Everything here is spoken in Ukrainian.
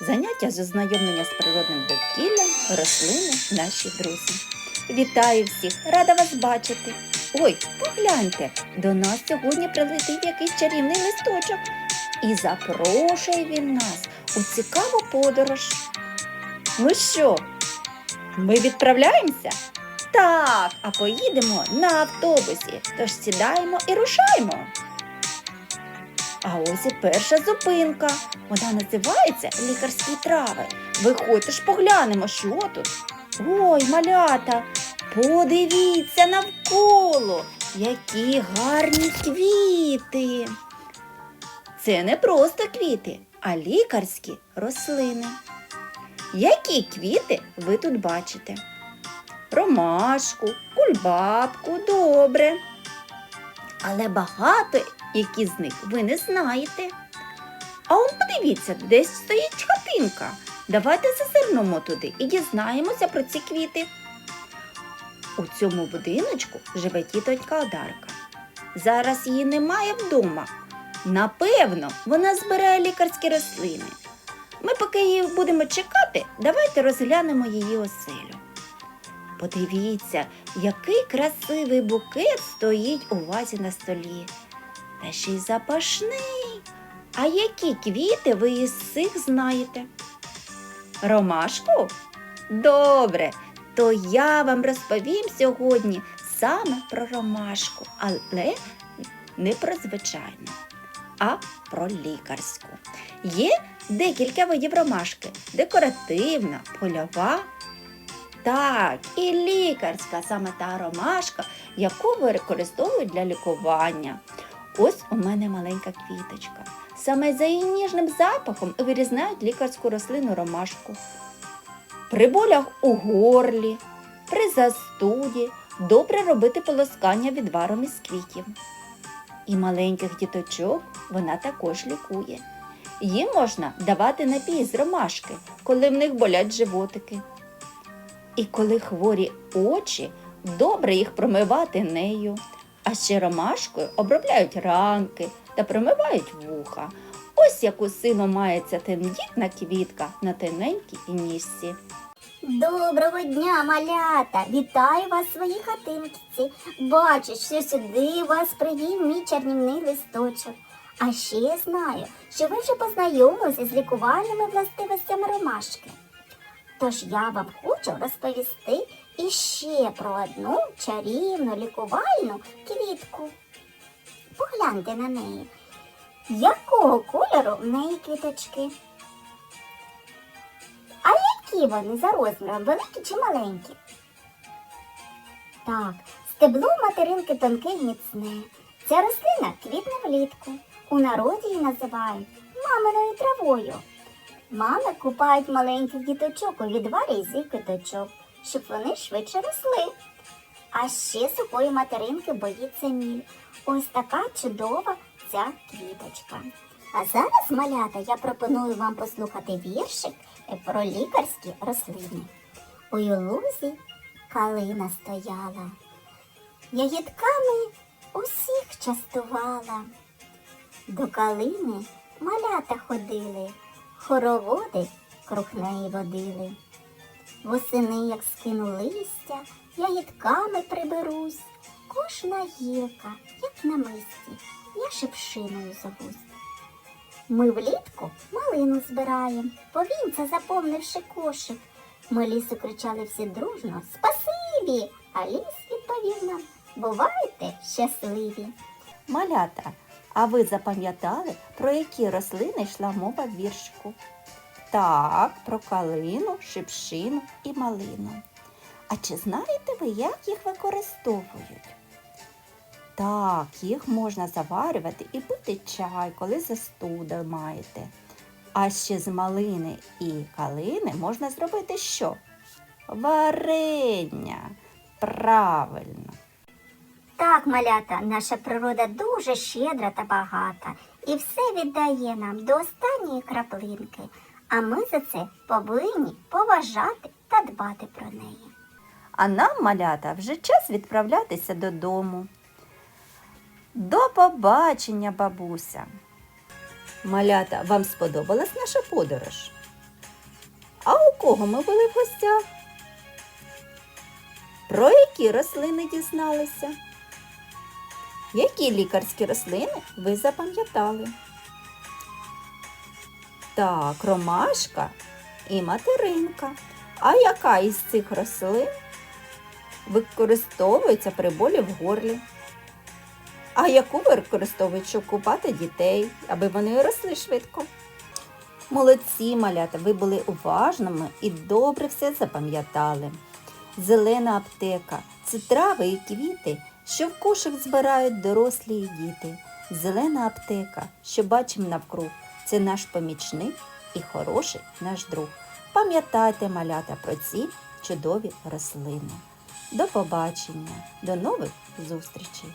Заняття з ознайомлення з природним довкіллям, рослини, наші друзі. Вітаю всіх! Рада вас бачити! Ой, погляньте, до нас сьогодні прилетів якийсь чарівний листочок. І запрошує він нас у цікаву подорож. Ну що, ми відправляємося? Так, а поїдемо на автобусі. Тож сідаємо і рушаємо. А ось і перша зупинка. Вона називається лікарські трави. Виходьте ж поглянемо, що тут. Ой, малята, подивіться навколо, які гарні квіти. Це не просто квіти, а лікарські рослини. Які квіти ви тут бачите? Ромашку, кульбабку, добре. Але багато які з них ви не знаєте. А он подивіться, десь стоїть хатинка. Давайте зазирнемо туди і дізнаємося про ці квіти. У цьому будиночку живе тітонька Одарка. Зараз її немає вдома. Напевно, вона збирає лікарські рослини. Ми, поки її будемо чекати, давайте розглянемо її оселю. Подивіться, який красивий букет стоїть у вазі на столі. Та ще й запашний. А які квіти ви із цих знаєте? Ромашку? Добре, то я вам розповім сьогодні саме про ромашку, але не про звичайну, а про лікарську. Є декілька видів ромашки: декоративна, польова. Так, і лікарська саме та ромашка, яку використовують для лікування. Ось у мене маленька квіточка. Саме за її ніжним запахом вирізнають лікарську рослину ромашку. При болях у горлі, при застуді добре робити полоскання відваром із квітів. І маленьких діточок вона також лікує. Їм можна давати напій з ромашки, коли в них болять животики. І коли хворі очі, добре їх промивати нею. А ще ромашкою обробляють ранки та промивають вуха. Ось яку силу має ця тендітна квітка на тоненькій ніжці. Доброго дня, малята! Вітаю вас в своїй хатинці. Бачу, що сюди вас привів мій чарівний листочок. А ще знаю, що ви вже познайомилися з лікувальними властивостями ромашки. Тож я вам хочу розповісти іще про одну чарівну лікувальну квітку. Погляньте на неї. Якого кольору в неї квіточки? А які вони за розміром, великі чи маленькі? Так, стебло материнки тонке міцне. Ця рослина квітне влітку. У народі її називають маминою травою. Мами купають маленьких діточок у відварі із їх квіточок, щоб вони швидше росли. А ще сухої материнки боїться міль. Ось така чудова ця квіточка. А зараз, малята, я пропоную вам послухати віршик про лікарські рослини. У лузі калина стояла, ягідками усіх частувала. До калини малята ходили, хороводи круг неї водили. Восени, як скину листя, ягідками приберусь, кожна гілка, як на мисці, я шипшиною зовусь. Ми влітку малину збираєм, повінця заповнивши кошик. Ми лісу кричали всі дружно Спасибі! А ліс відповів нам Бувайте щасливі! Малята, а ви запам'ятали, про які рослини йшла мова в віршику? Так, про калину, шипшину і малину. А чи знаєте ви, як їх використовують? Так, їх можна заварювати і пити чай, коли застуда маєте. А ще з малини і калини можна зробити що? Варення. Правильно. Так, малята, наша природа дуже щедра та багата і все віддає нам до останньої краплинки. А ми за це повинні поважати та дбати про неї. А нам, малята, вже час відправлятися додому. До побачення, бабуся. Малята, вам сподобалась наша подорож? А у кого ми були в гостях? Про які рослини дізналися? Які лікарські рослини ви запам'ятали? Так, ромашка і материнка. А яка із цих рослин використовується при болі в горлі? А яку використовують, щоб купати дітей, аби вони росли швидко? Молодці, малята, ви були уважними і добре все запам'ятали. Зелена аптека це трави і квіти, що в кошик збирають дорослі і діти. Зелена аптека, що бачимо навкруг, це наш помічник і хороший наш друг. Пам'ятайте, малята, про ці чудові рослини. До побачення, до нових зустрічей!